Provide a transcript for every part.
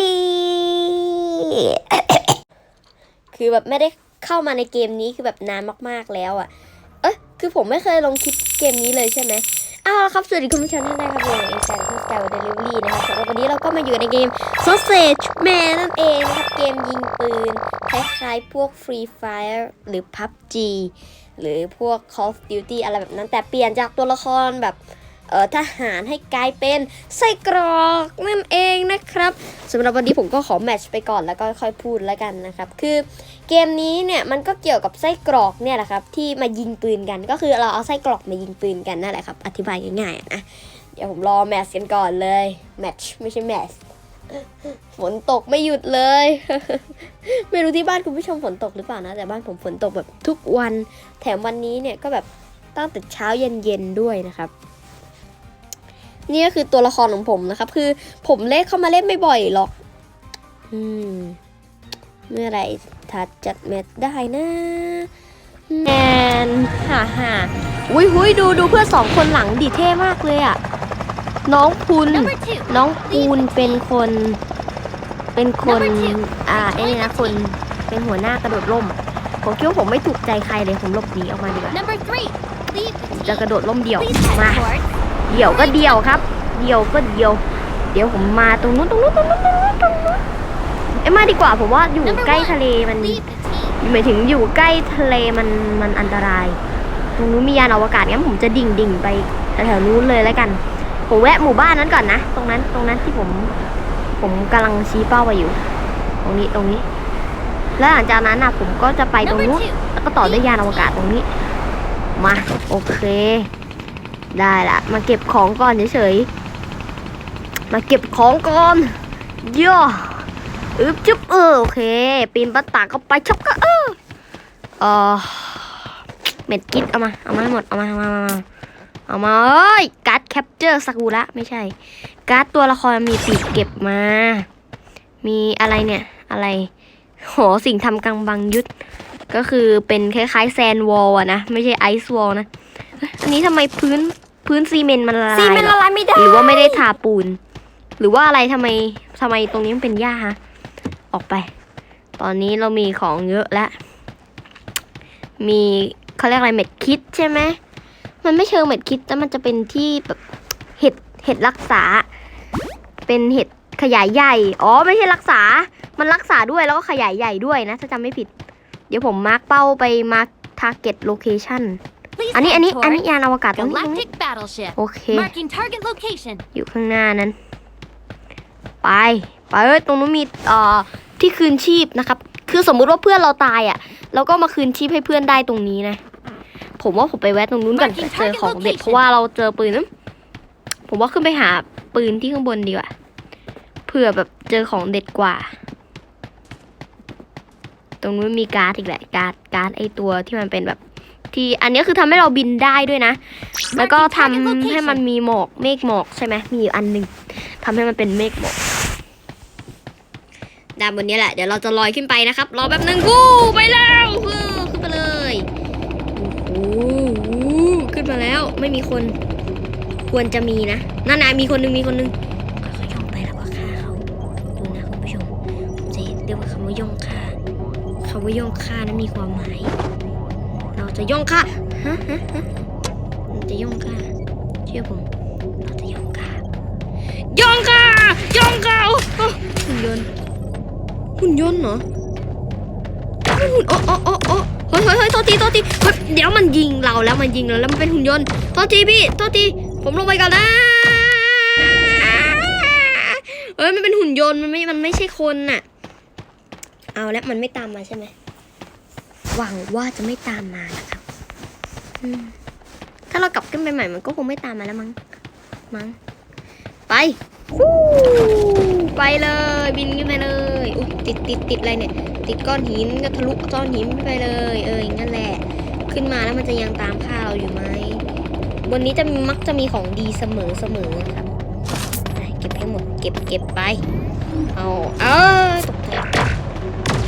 รี่คือแบบไม่ได้เข้ามาในเกมนี้คือแบบนานมากๆแล้วอะ เอ๊ะคือผมไม่เคยลงคลิปเกมนี้เลยใช่ไหมอ้าวครับ สวัสดีคุณผู้ชมทุกท่านครับผมเองแซนที่สกายเดลิเวอรี่นะครับสำหรับวันนี้เราก็มาอยู่ในเกม Sausage Man นั่นเองนะครับ เกมยิงปืน คล้ายๆ พวก Free Fire หรือ PUBG หรือพวก Call of Duty อะไรแบบนั้น แต่เปลี่ยนจากตัวละครแบบ ทหารให้กลายเป็นไส้กรอกนั่นเองนะครับสำหรับวันนี้ผมก็ขอแมทช์ไปก่อนแล้วก็ค่อยพูดแล้วกันนะครับ คือเกมนี้เนี่ยมันก็เกี่ยวกับไส้กรอกเนี่ยแหละครับที่มายิงปืนกันก็คือเราเอาไส้กรอกมายิงปืนกันนั่นแหละครับ อธิบายง่ายๆนะเดี๋ยวผมรอแมทช์กันก่อนเลยแมทช์ไม่ใช่แมทช์ฝนตกไม่หยุดเลย ไม่รู้ที่บ้านคุณผู้ชมฝนตกหรือเปล่านะ แต่บ้านผมฝนตกแบบทุกวัน แถมวันนี้เนี่ยก็แบบตั้งแต่เช้าเย็นๆด้วยนะครับ นี่ก็คือตัวละครของผมนะครับ คือผมเล่นเข้ามาเล่นไม่บ่อยหรอก อืม เมื่อไหรทัดจัดเม็ดได้นะแมนฮ่าฮ่าอุ้ยหุยดูดูเพื่อนสองคนหลังดิเท่มากเลยอะน้องพุน Number two. น้องปูนเป็นคน เป็นคน อ่าไอ้นี่นะคนเป็นหัวหน้ากระโดดร่มผมคิดว่าผมไม่ถูกใจใครเลยผมหลบหนีออกมาดีกว่า Number three. Leave the จะ team. กระโดดร่มเดี่ยว Please มา head towards เดี่ยวก็เดี่ยวครับ เดี่ยวก็เดี่ยว เดี๋ยวผมมาตรงนู้นตรงนู้นตรงนู้นตรงนู้นตรงนู้นเอ้ยมาดีกว่าผมว่าอยู่ใกล้ทะเลมันหมายถึงอยู่ใกล้ทะเลมันมันอันตราย ตรงนู้นมียานอวกาศงั้นผมจะดิ่งดิ่งไปแถวๆนู้นเลยแล้วกันผมแวะหมู่บ้านนั้นก่อนนะ ตรงนั้นตรงนั้นที่ผม ผมกำลังชี้เป้าไปอยู่ ตรงนี้ตรงนี้ แล้วหลังจากนั้นน่ะผมก็จะไปตรงนู้นแล้วก็ต่อด้วยยานอวกาศตรงนี้ มา โอเค ได้ละ มาเก็บของก่อนเฉยๆ มาเก็บของก่อนย่ออึบจุ๊บเออโอเค ปีนประตากเข้าไปชับก็เออเออเม็ดกิดเอามา เอามาให้หมด เอามาเอามาเอามาเอามาเอ้ยการ์ดแคปเจอร์สกุระไม่ใช่ การ์ดตัวละครมีปีกเก็บมา มีอะไรเนี่ย อะไรโหสิ่งทำกังบังยุทธก็คือเป็นคล้ายๆแซนวอลอะนะ ไม่ใช่ไอซ์วอลนะ อันนี้ทำไมพื้นพื้นซีเมนต์มันละลายซีเมนต์เหรอละลายไม่ได้ หรือว่าไม่ได้ทาปูน หรือว่าอะไรทำไมทำไมตรงนี้มันเป็นหญ้าฮะ ออกไป ตอนนี้เรามีของเยอะแล้ว มีเขาเรียกอะไรเม็ดคิดใช่ไหม มันไม่เชิงเม็ดคิดแต่มันจะเป็นที่แบบเห็ดเห็ดรักษา เป็นเห็ดขยายใหญ่ อ๋อไม่ใช่รักษา มันรักษาด้วยแล้วก็ขยายใหญ่ด้วยนะ ถ้าจำไม่ผิด เดี๋ยวผมมาร์กเป้าไปมาร์กทาร์เก็ตโลเคชั่น Please อันนี้ head อันนี้อัน towards นี้ยานอวกาศตรงนี้ตรงนี้ Galactic battleship. โอเค Marking target location. อยู่ข้างหน้านั้น ไป ไปเอ้ยตรงนู้นมีเอ่อที่คืนชีพนะครับ คือสมมุติว่าเพื่อนเราตายอะเราก็มาคืนชีพให้เพื่อนได้ตรงนี้นะ ผมว่าผมไปแวะตรงนู้นก่อน Marking เจอของเด็ด target เพราะว่าเราเจอปืนนะผมว่าขึ้นไปหาปืนที่ข้างบนดีกว่าเผื่อแบบเจอของเด็ดกว่า ตรงนู้นมีการ์ดอีกแหละการ์ดการ์ดไอตัวที่มันเป็นแบบ ที่อันนี้คือทำให้เราบินได้ด้วยนะ แล้วก็ทำให้มันมีหมอกเมฆหมอกใช่ไหมมีอยู่อันหนึ่งทำให้มันเป็นเมฆหมอกด้านบนนี้แหละเดี๋ยวเราจะลอยขึ้นไปนะครับรอแป๊บหนึงกูไปแล้วฮู้ขึ้นไปเลยโอ้โหขึ้นมาแล้วไม่มีคนควรจะมีนะนั่นนะมีคนหนึงมีคนหนึงค่อยๆย่องไปแล้วก็ฆ่าเขาดูนะคุณผู้ชมผมจะเรียกว่าคำว่าย่องฆ่าคำว่าย่องฆ่านั้นมีความหมาย เราจะย่องฆ่าฮะฮะฮะเราจะย่องค่ะเชื่อผม เราจะย่องค่ะย่องค่ะย่องค่ะโอ้โอ้หุ่นยนต์หุ่นยนต์เหรอหุ่นโอ้โอ้โอ้โอ้เฮ้ยเฮ้ยเฮ้ยโทษทีโทษทีเฮ้ยเดี๋ยวมันยิงเราแล้วมันยิงเราแล้วมันเป็นหุ่นยนต์โทษทีพี่โทษทีผมลงไปก่อนนะเฮ้ยมันเป็นหุ่นยนต์มันไม่มันไม่ใช่คนน่ะ เอาแล้วมันไม่ตามมาใช่ไหม หวังว่าจะไม่ตามมานะครับถ้าเรากลับขึ้นไปใหม่มันก็คงไม่ตามมาแล้วมั้ง มั้ง ไปฟูไปเลยบินขึ้นไปเลยอุ๊ยติดติดติดอะไรเนี่ย ติดก้อนหินก็ทะลุก้อนหินไปเลย เอออย่างนั้นแหละ ขึ้นมาแล้วมันจะยังตามข้าเราอยู่ไหมบนนี้จะมักจะมีของดีเสมอเสมอครับไปเก็บให้หมด เก็บเก็บไป เอา เออตก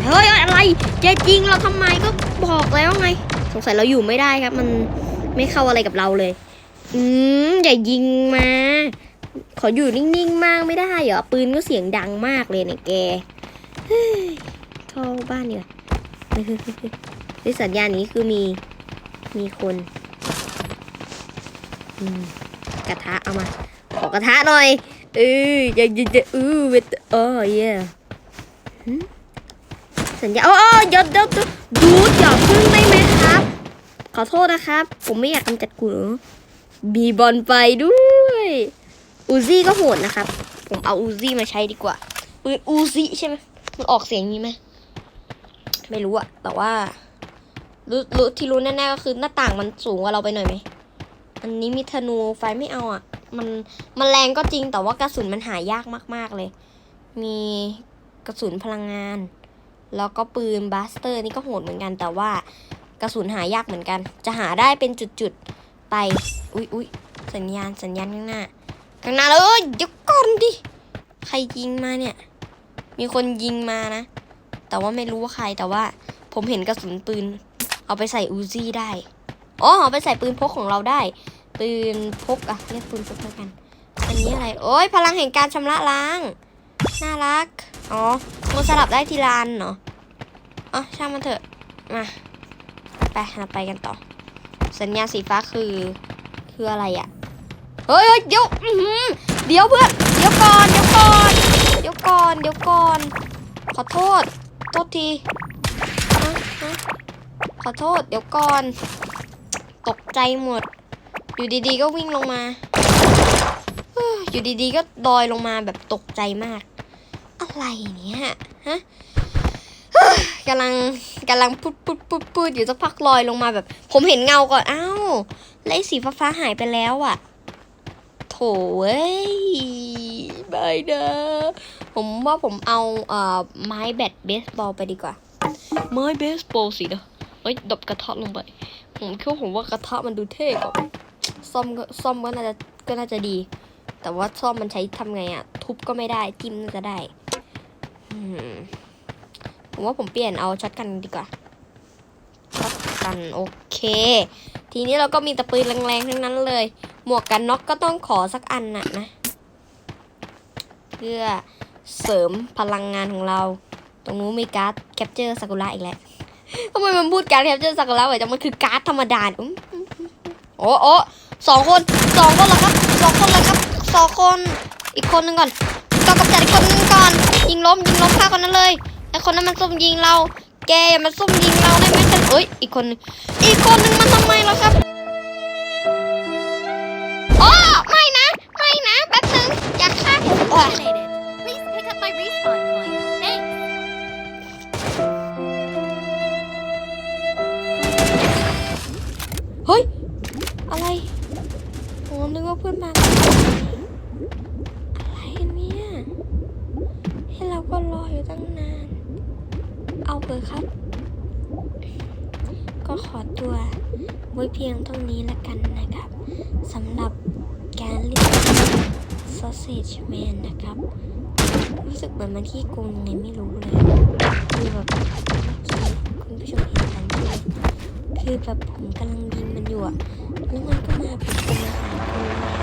เฮ้ยอะไรจะจริงเราทำไมก็บอกแล้วไง สงสัยเราอยู่ไม่ได้ครับ มันไม่เข้าอะไรกับเราเลย อืมอย่ายิงมา ขออยู่นิ่งๆมากไม่ได้เหรอปืนก็เสียงดังมากเลยเนี่ยแกเฮ้ยเข้าบ้านดีกว่าเฮ้ยเฮ้ยเฮ้ยสัญญาณนี้คือมีมีคนกระทะเอามา ขอกระทะหน่อยเอออย่าอย่าอย่าอือเวทเออเย่ สัญญาโอ้โอ้เดี๋ยวเดี๋ยวเดี๋ยวดูดอย่าพึ่งได้ไหมครับ ขอโทษนะครับ ผมไม่อยากกำจัดกูหนูมีบอลไปด้วยอูซี่ก็โหดนะครับ ผมเอาอูซี่มาใช้ดีกว่าปืนอูซี่ใช่ไหมมันออกเสียงนี้ไหมไม่รู้อะแต่ว่ารู้รู้ที่รู้แน่ๆก็คือหน้าต่างมันสูงกว่าเราไปหน่อยไหมอันนี้มีธนูไฟไม่เอาอะมันมันแรงก็จริงแต่ว่ากระสุนมันหายากมาก ๆเลย มีกระสุนพลังงาน แล้วก็ปืนบาสเตอร์นี่ก็โหดเหมือนกันแต่ว่ากระสุนหายากเหมือนกัน จะหาได้เป็นจุดๆไป อุ๊ยอุ๊ยสัญญาณสัญญาณข้างหน้าข้างหน้าเลยเอ้ยเดี๋ยวก่อนดิใครยิงมาเนี่ย มีคนยิงมานะ แต่ว่าไม่รู้ว่าใครแต่ว่าผมเห็นกระสุนปืน เอาไปใส่อูซี่ได้อ๋อเอาไปใส่ปืนพกของเราได้ ปืนพกอะเรียกปืนพกแล้วกัน อันนี้อะไร โอ้ยพลังแห่งการชำระล้าง น่ารัก อ๋อมันสลับได้ทีละอันเนาะอ๋อช่างมันเถอะ มา ไปเราไปกันต่อ สัญญาสีฟ้าคือ คืออะไรอะเฮ้ยเฮ้ยเดี๋ยวเดี๋ยวเพื่อน เดี๋ยวก่อน เดี๋ยวก่อน เดี๋ยวก่อน เดี๋ยวก่อน ขอโทษ โทษทีฮะขอโทษ เดี๋ยวก่อน ตกใจหมด อยู่ดีๆ ก็วิ่งลงมา อยู่ดีๆ ก็ดอยลงมาแบบตกใจมาก อะไรเนี่ยฮะเฮ้ยกำลังกำลังพูดพูดพูดพูดอยู่สักพักลอยลงมาแบบ ผมเห็นเงาก่อนอ้าวแล้วไอ้สีฟ้าๆหายไปแล้วอะโถเว้ยบายนะผมว่าผมเอาเอ่อไม้แบดเบสบอลไปดีกว่า ไม้เบสบอลสินะเอ้ยดับกระทะลงไป ผมคิดว่าผมว่ากระทะมันดูเท่กว่าซ่อมก็ซ่อมก็น่าจะก็น่าจะดี แต่ว่าซ่อมมันใช้ทำไงอะทุบก็ไม่ได้จิ้มน่าจะได้อืม ผมว่าผมเปลี่ยนเอาช็อตกันดีกว่าช็อตกันโอเค ทีนี้เราก็มีต่ปืนแรงๆทั้งนั้นเลย หมวกกันน็อกก็ต้องขอสักอันน่ะนะ เพื่อเสริมพลังงานของเรา ตรงนู้นมีการ์ดแคปเจอร์ซากุระอีกแล้วทำไมมันพูดการ์ดแคปเจอร์ซากุระไว้จังมันคือการ์ดธรรมดาโอ้โอ้สองคนสองคนเหรอครับสองคนเลยครับสองคนอีกคนหนึ่งก่อนก็กำจัดอีกคนหนึงก่อน ยิงล้มยิงล้มฆ่าคนนั้นเลยไอคนนั้นมันซุ่มยิงเรา แกอย่ามาซุ่มยิงเราได้ไหมฉันเอ้ยอีกคนหนึงอีกคนหนึงมันทำไมล่ะครับโอ้ไม่นะไม่นะแป๊บนึงอย่าฆ่าผมโอ้ย Eliminated. Please pick up my respawn coin. Thanks. เฮ้ย อะไร ผมนึกว่าเพื่อนมา อะไรกันเนี่ย ให้เราก็รออยู่ตั้งนาน เอาเถอะครับ ก็ขอตัวไว้เพียงเท่านี้ละกันนะครับสำหรับการเล่น Sausage Man นะครับ รู้สึกเหมือนมันที่โกงยังไงไม่รู้เลยคือแบบเมื่อกี้คุณผู้ชมเห็นทันไหมคือแบบผมกำลังยิงมันอยู่อะแล้วมันก็มาเป็นคนอาหารเลย